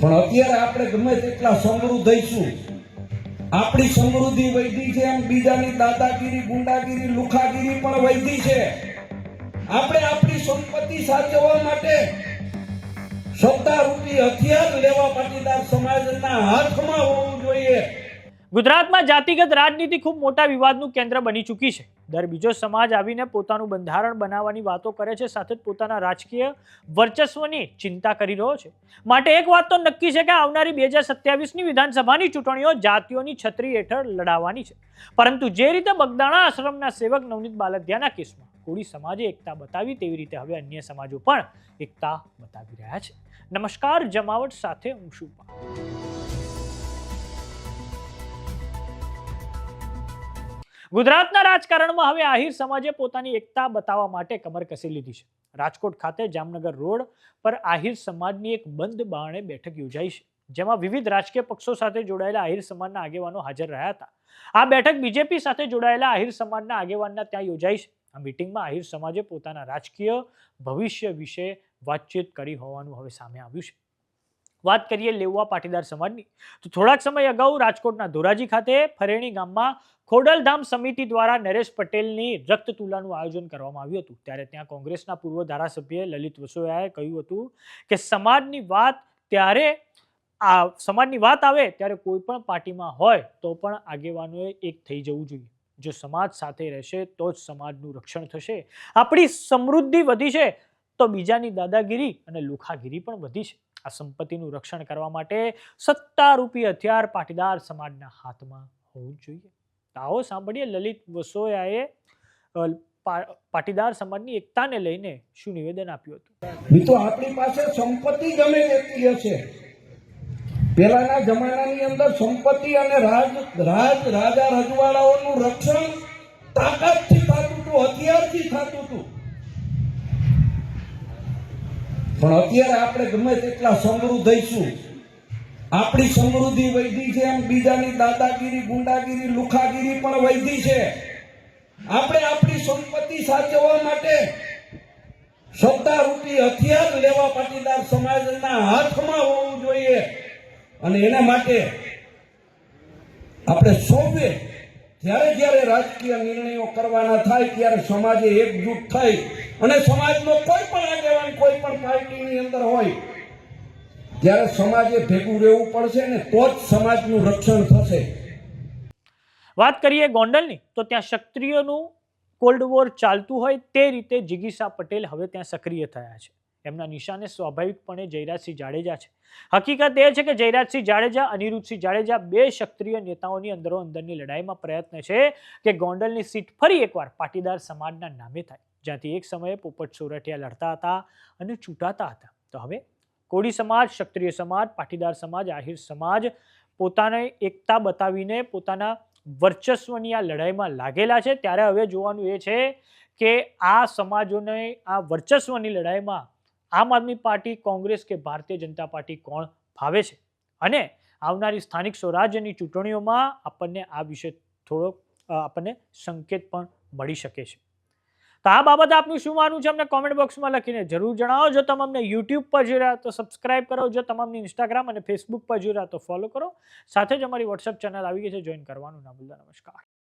પણ અત્યારે આપણે ગમે તેટલા સમૃદ્ધ થઈશું. આપણી સમૃદ્ધિ વૈધી છે એમ બીજાની દાદાગીરી, ગુંડાગીરી, લુખાગીરી પણ વૈધી છે. આપણે આપણી સંપત્તિ સાચવવા માટે સત્તા રૂપી હથિયાર લેવા પાટીદાર સમાજના હાથમાં હોવું જોઈએ. ગુજરાતમાં જાતિગત રાજનીતિ ખૂબ મોટા વિવાદનું કેન્દ્ર બની ચૂકી છે. દર બીજો સમાજ આવીને પોતાનું બંધારણ બનાવવાની વાતો કરે છે, સાથે જ પોતાના રાજકીય વર્ચસ્વની ચિંતા કરી રહ્યો છે. માટે એક વાત તો નક્કી છે કે આવનારી બે હજાર સત્યાવીસની વિધાનસભાની ચૂંટણીઓ જાતિઓની છત્રી હેઠળ લડાવવાની છે. પરંતુ જે રીતે બગદાણા આશ્રમના સેવક નવનીત બાલદિયાના કેસમાં કોળી સમાજે એકતા બતાવી, તેવી રીતે હવે અન્ય સમાજો પણ એકતા બતાવી રહ્યા છે. નમસ્કાર, જમાવટ સાથે હું છું ગુજરાતના રાજકારણમાં હવે આહિર સમાજે પોતાની એકતા બતાવવા માટે કમર કસી લીધી છે. રાજકોટ ખાતે જામનગર રોડ પર આહિર સમાજની એક બંધ બારણે બેઠક યોજાઈ છે, જેમાં વિવિધ રાજકીય પક્ષો સાથે જોડાયેલા આહિર સમાજના આગેવાનો હાજર રહ્યા હતા. આ બેઠક બીજેપી સાથે જોડાયેલા આહિર સમાજના આગેવાનના ત્યાં યોજાઈ છે. આ મિટિંગમાં આહિર સમાજે પોતાના રાજકીય ભવિષ્ય વિશે વાતચીત કરી હોવાનું હવે સામે આવ્યું છે. વાત કરીએ લેઉવા પાટીદાર સમાજની, તો થોડાક સમય અગાઉ રાજકોટના ધોરાજી ખાતે ફરેણી ગામમાં ખોડલધામ સમિતિ દ્વારા નરેશ પટેલની રક્ત તુલાનું આયોજન કરવામાં આવ્યું હતું. ત્યારે ત્યાં કોંગ્રેસના પૂર્વ ધારાસભ્ય લલિત વસોયાએ કહ્યું હતું કે સમાજની વાત ત્યારે આ, સમાજની વાત આવે ત્યારે કોઈ પણ પાર્ટીમાં હોય તો પણ આગેવાનોએ એક થઈ જવું જોઈએ. જો સમાજ સાથે રહેશે તો જ સમાજનું રક્ષણ થશે. આપણી સમૃદ્ધિ વધી છે તો બીજાની દાદાગીરી અને લુખાગીરી પણ વધી છે. આ સંપત્તિનું રક્ષણ કરવા માટે સત્તારૂપી હથિયાર પાટીદાર સમાજના હાથમાં હોવું જોઈએ. આવો સાંભળીએ લલિત વસોયાએ પાટીદાર સમાજની એકતાને લઈને શું નિવેદન આપ્યું હતું? મિત્રો આપણી પાસે સંપત્તિ ગમે તેટલી હશે પહેલાના જમાનાની અંદર સંપત્તિ અને રાજ રાજ, રાજા રજવાડાઓનું રક્ષણ તાકાતથી થતું હતું, હથિયારથી થતું હતું. પણ અત્યારે આપણે ગમે તેટલા સમૃદ્ધ થઈશું. આપણી સમૃદ્ધિ વૈધી છે એમ બીજાની દાદાગીરી, ગુંડાગીરી, લુખાગીરી પણ વૈધી છે. આપણે આપણી સંપત્તિ સાચવવા માટે સત્તારૂપી હથિયાર લેવા પાટીદાર સમાજના હાથમાં હોવું જોઈએ. અને એના માટે આપણે સૌએ જ્યારે જ્યારે રાજકીય નિર્ણયો કરવાના થાય, ત્યારે સમાજે એકજૂટ થઈ અને સમાજનો કોઈ પણ આગેવાન, કોઈ પણ પાર્ટીની અંદર હોય ત્યારે સમાજે ભેગું રહેવું પડશે ને, તો જ સમાજનું રક્ષણ થશે. વાત કરીએ ગોંડલની, તો ત્યાં ક્ષત્રિયોનું કોલ્ડ વોર ચાલતું હોય તે રીતે જિગીસા પટેલ હવે ત્યાં સક્રિય થયા છે. એમના નિશાને સ્વાભાવિકપણે જયરાજસિંહ જાડેજા છે. હકીકત એ છે કે જયરાજસિંહ જાડેજા, અનિરુદ્ધસિંહ જાડેજા બે ક્ષત્રિય નેતાઓની અંદરો અંદરની લડાઈમાં પ્રયત્ન છે કે ગોંડલની સીટ ફરી એકવાર પાટીદાર સમાજના નામે થાય. જ્યાંથી એક સમયે પોપટ સોરઠિયા લડતા હતા અને ચૂંટાતા હતા. તો હવે કોળી સમાજ, ક્ષત્રિય સમાજ, પાટીદાર સમાજ, આહિર સમાજ પોતાને એકતા બતાવીને પોતાના વર્ચસ્વની આ લડાઈમાં લાગેલા છે. ત્યારે હવે જોવાનું એ છે કે આ સમાજોને આ વર્ચસ્વની લડાઈમાં આમ આદમી પાર્ટી, કોંગ્રેસ કે ભારતીય જનતા પાર્ટી કોણ ફાવે છે? અને આવનારી સ્થાનિક સ્વરાજ્યની ચૂંટણીઓમાં આપણને આ વિશે થોડો આપણને સંકેત પણ મળી શકે છે. તો આ બાબત આપનું શું માનવું છે? અમને કોમેન્ટ બોક્સમાં લખીને જરૂર જણાવો. જો તમે અમને યુટ્યુબ પર જોઈ રહ્યા તો સબસ્ક્રાઇબ કરો. જો તમે અમને ઇન્સ્ટાગ્રામ અને ફેસબુક પર જોઈ રહ્યા તો ફોલો કરો. સાથે જ અમારી વોટ્સએપ ચેનલ આવી ગઈ છે. જોઈન કરવાનું ના ભૂલતા. નમસ્કાર.